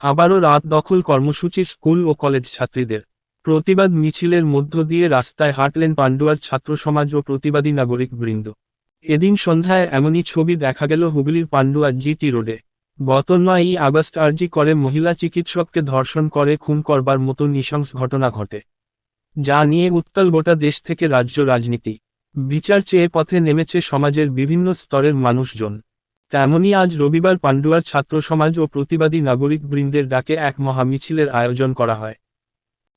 আবারও রাত দখল কর্মসূচি স্কুল ও কলেজ ছাত্রীদের। প্রতিবাদ মিছিলের মধ্য দিয়ে রাস্তায় হাঁটলেন পাণ্ডুয়ার ছাত্র সমাজ ও প্রতিবাদী নাগরিক বৃন্দ। এদিন সন্ধ্যায় এমনই ছবি দেখা গেল হুগলির পান্ডুয়া জিটি রোডে। গত নয়ই আগস্ট আর্জি করে মহিলা চিকিৎসককে ধর্ষণ করে, খুন করবার মতো নৃশংস ঘটনা ঘটে। যা নিয়ে উত্তাল গোটা দেশ থেকে রাজ্য রাজনীতি। বিচার চেয়ে পথে নেমেছে সমাজের বিভিন্ন স্তরের মানুষজন। তেমনি আজ রবিবার পান্ডুয়ার ছাত্র সমাজ ও প্রতিবাদী নাগরিক বৃন্দের ডাকে এক মহামিছিলের আয়োজন করা হয়।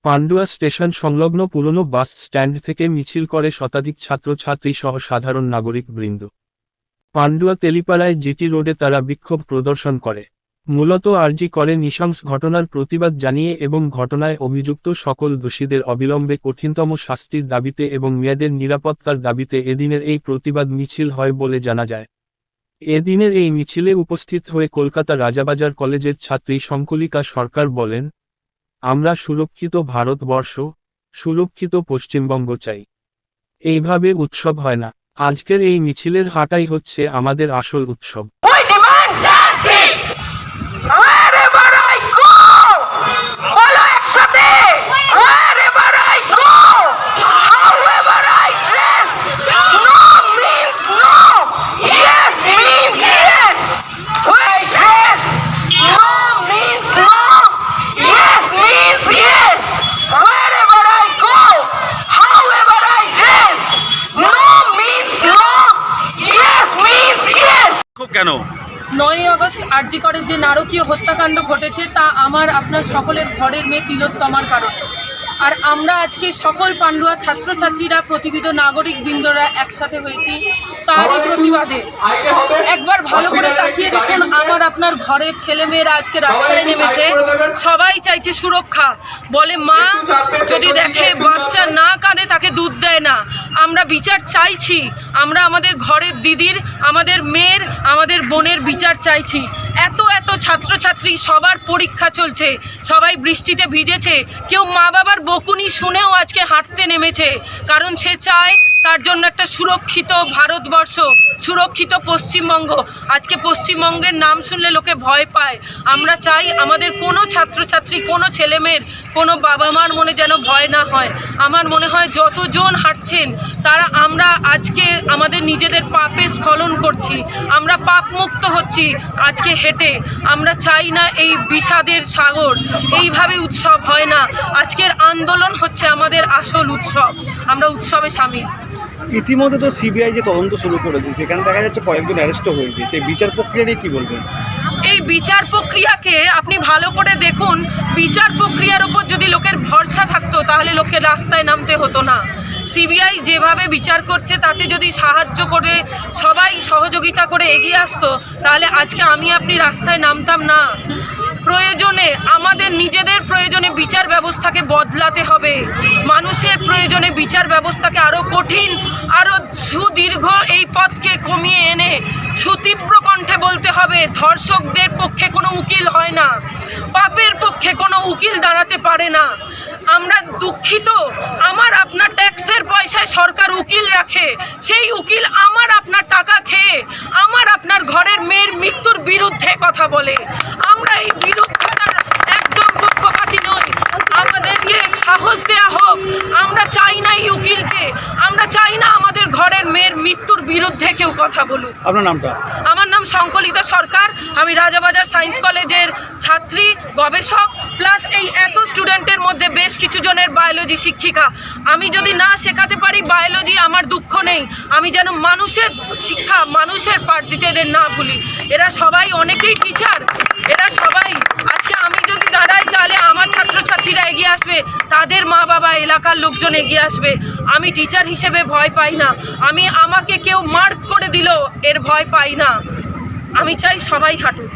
পান্ডুয়া স্টেশন সংলগ্ন পুরনো বাস স্ট্যান্ড থেকে মিছিল করে শতাধিক ছাত্রছাত্রী সহ সাধারণ নাগরিক বৃন্দ। পান্ডুয়া তেলিপাড়ায় জিটি রোডে তারা বিক্ষোভ প্রদর্শন করে। মূলত আর্জি করে নৃশংস ঘটনার প্রতিবাদ জানিয়ে এবং ঘটনায় অভিযুক্ত সকল দোষীদের অবিলম্বে কঠিনতম শাস্তির দাবিতে এবং মেয়েদের নিরাপত্তার দাবিতে এদিনের এই প্রতিবাদ মিছিল হয় বলে জানা যায়। এদিনের এই মিছিলে উপস্থিত হয়ে কলকাতা রাজাবাজার কলেজের ছাত্রী শঙ্কলিকা সরকার বলেন, আমরা সুরক্ষিত ভারতবর্ষ, সুরক্ষিত পশ্চিমবঙ্গ চাই। এইভাবে উৎসব হয় না। আজকের এই মিছিলের হাঁটাই হচ্ছে আমাদের আসল উৎসব। কেন? নয় আগস্ট করের যে নারকীয় হত্যাকাণ্ড ঘটেছে, তা আমার, আপনার সকলের ঘরের মেয়ে তিলোত্তমার কারণ। আর আমরা আজকে সকল পাণ্ডুয়া ছাত্রছাত্রীরা, প্রতিবিধ নাগরিক বৃন্দরা একসাথে হয়েছি। তারই প্রতিবাদে একবার ভালো করে তাকিয়ে দেখুন, আমার, আপনার ঘরের ছেলেমেয়েরা আজকে রাস্তায় নেমেছে। সবাই চাইছে সুরক্ষা। বলে মা, যদি দেখে বাচ্চা না কাঁদে, তাকে দুধ দেয় না। আমরা বিচার চাইছি। আমরা আমাদের ঘরের দিদির, আমাদের মেয়ের, আমাদের বোনের বিচার চাইছি। এত এত ছাত্রছাত্রী সবার পরীক্ষা চলছে। সবাই বৃষ্টিতে ভিজেছে। কেউ মা বাবার বকুনি শুনেও আজকে হাঁটতে নেমেছে। কারণ সে চায় তার জন্য একটা সুরক্ষিত ভারতবর্ষ, সুরক্ষিত পশ্চিমবঙ্গ। আজকে পশ্চিমবঙ্গের নাম শুনলে লোকে ভয় পায়। আমরা চাই আমাদের কোনো ছাত্রছাত্রী, কোনো ছেলেমেয়ের কোনো বাবা মার মনে যেন ভয় না হয়। আমার মনে হয় যতজন হাঁটছেন, তারা আমরা আজকে আমাদের নিজেদের পাপে স্খলন করছি। আমরা পাপ মুক্ত হচ্ছি আজকে হেঁটে। আমরা চাই না এই বিষাদের সাগর। এইভাবে উৎসব হয় না। আজকের আন্দোলন হচ্ছে আমাদের আসল উৎসব। আমরা উৎসবে সামিল। ইতিমধ্যে তো সিবিআই যে তদন্ত শুরু করেছে, সেখানে দেখা যাচ্ছে কয়েকজন অ্যারেস্টও হয়েছে। সেই বিচার প্রক্রিয়া নিয়ে কি বলবেন? এই বিচার প্রক্রিয়াকে আপনি ভালো করে দেখুন। বিচার প্রক্রিয়ার উপর যদি লোকের ভরসা থাকতো, তাহলে লোকের রাস্তায় নামতে হতো না। সিবিআই যেভাবে বিচার করছে, তাতে যদি সাহায্য করে, সবাই সহযোগিতা করে এগিয়ে আসতো, তাহলে আজকে আমি আপনি রাস্তায় নামতাম না। প্রয়োজনে, আমাদের নিজেদের প্রয়োজনে বিচার ব্যবস্থাকে বদলাতে হবে। মানুষের প্রয়োজনে বিচার ব্যবস্থাকে আরও কঠিন আরও সুদীর্ঘ এই পথকে কমিয়ে এনে সুতীব্র কণ্ঠে বলতে হবে, ধর্ষকদের পক্ষে কোনো উকিল হয় না। পাপের পক্ষে কোনো উকিল দাঁড়াতে পারে না। আমরা দুঃখিত, আমার আপনার ট্যাক্সের পয়সায় সরকার উকিল রাখে, সেই উকিল আমার আপনার টাকা খেয়ে, আমার আপনার ঘরের মেয়ের মৃত্যুর বিরুদ্ধে কথা বলে। আমরা এই বিরুদ্ধতার একদম পক্ষপাতী নই। আমাদেরকে সাহস দেওয়া আমরা চাই না এই উকিলকে। আমরা চাই না আমাদের ঘরের মেয়ের মৃত্যুর বিরুদ্ধে কেউ কথা বলুক। আপনার নামটা? আমার নাম শঙ্কলিতা সরকার। আমি রাজাবাজার সায়েন্স কলেজের ছাত্রী গবেষক প্লাস এই এত স্টুডেন্টের মধ্যে বেশ কিছু জনের বায়োলজি শিক্ষিকা। আমি যদি না শেখাতে পারি বায়োলজি আমার দুঃখ নেই। আমি যেন মানুষের শিক্ষা মানুষের পাঠ দিতে এদের না ভুলি। এরা সবাই অনেকেই টিচার এরা সবাই আজকে আমি যদি দাঁড়াই তাহলে ছাত্রছাত্রীরা এগিয়ে আসবে, তাদের মা বাবা, এলাকার লোকজন এগিয়ে আসবে। আমি টিচার হিসেবে ভয় পাই না। আমি আমাকে কেউ মার্ক করে দিল এর ভয় পাই না। আমি চাই সবাই হাঁটুক।